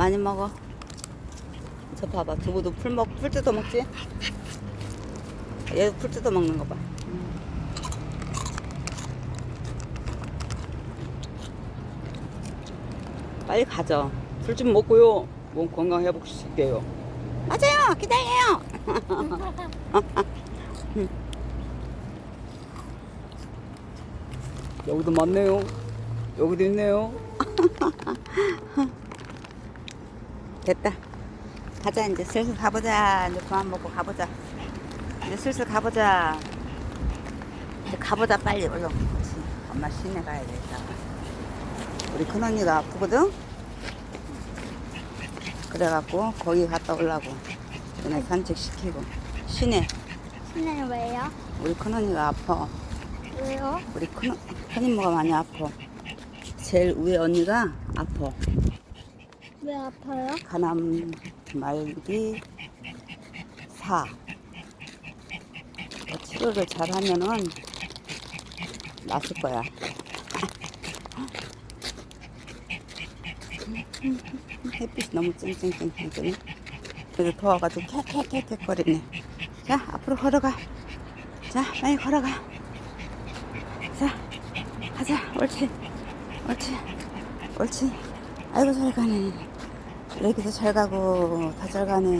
많이 먹어. 저 봐봐. 두부도 풀 먹, 풀 뜯어 먹지? 얘도 풀 뜯어 먹는 거 봐. 빨리 가죠. 풀좀 먹고요. 몸 건강 회복시킬게요. 맞아요. 기다려요. 여기도 많네요. 여기도 있네요. 됐다. 가자 이제 슬슬 가보자. 이제 그만 먹고 가보자. 이제 슬슬 가보자. 이제 가보자 빨리 얼른. 그렇지. 엄마 시내 가야 되겠다. 우리 큰언니가 아프거든. 그래갖고 거기 갔다 오려고. 그냥 산책 시키고 시내. 신나요 왜요? 우리 큰언니가 아파. 왜요? 우리 큰, 큰 이모가 많이 아파. 제일 위에 언니가 아파. 왜 아파요? 가남 말기 사. 뭐 치료를 잘 하면은 낫을 거야. 햇빛이 너무 쨍쨍쨍쨍 그래서 더워가지고 캣캣캣캣 거리네. 자, 앞으로 걸어가. 자, 빨리 걸어가. 자, 가자. 옳지. 옳지. 옳지. 아이고, 잘 가네. 여기도 잘 가고, 다 잘 가네.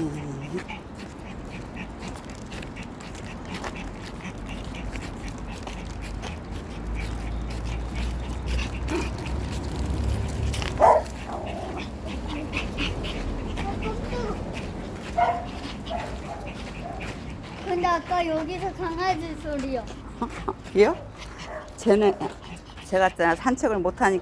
근데 아까 여기서 강아지 소리요. 이요? 쟤는, 제가 산책을 못하니까